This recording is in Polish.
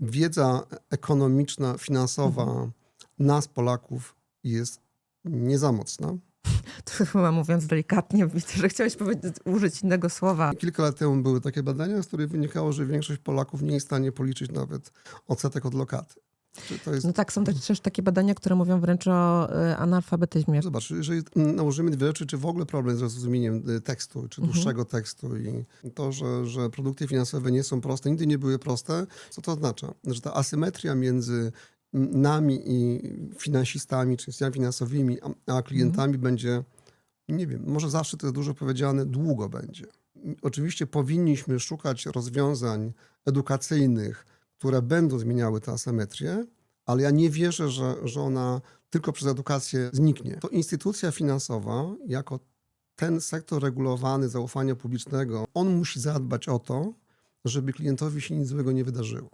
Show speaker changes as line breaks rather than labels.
wiedza ekonomiczna, finansowa
Mhm.
nas, Polaków, jest nie za mocna.
To chyba mówiąc delikatnie, widzę, że chciałeś powiedzieć, użyć innego słowa.
Kilka lat temu były takie badania, z których wynikało, że większość Polaków nie jest w stanie policzyć nawet odsetek od lokaty. Jest
No tak, są też takie badania, które mówią wręcz o y, analfabetyzmie.
Zobacz, jeżeli nałożymy dwie rzeczy, czy w ogóle problem z zrozumieniem y, tekstu, czy dłuższego tekstu i to, że, że produkty finansowe nie są proste, nigdy nie były proste, co to oznacza? Że ta asymetria między nami i finansistami, czy instytucjami finansowymi, a, a klientami będzie, nie wiem, może zawsze to jest dużo powiedziane, długo będzie. Oczywiście powinniśmy szukać rozwiązań edukacyjnych, które będą zmieniały tę asymetrię, ale ja nie wierzę, że, że ona tylko przez edukację zniknie. To instytucja finansowa, jako ten sektor regulowany zaufania publicznego, on musi zadbać o to, żeby klientowi się nic złego nie wydarzyło.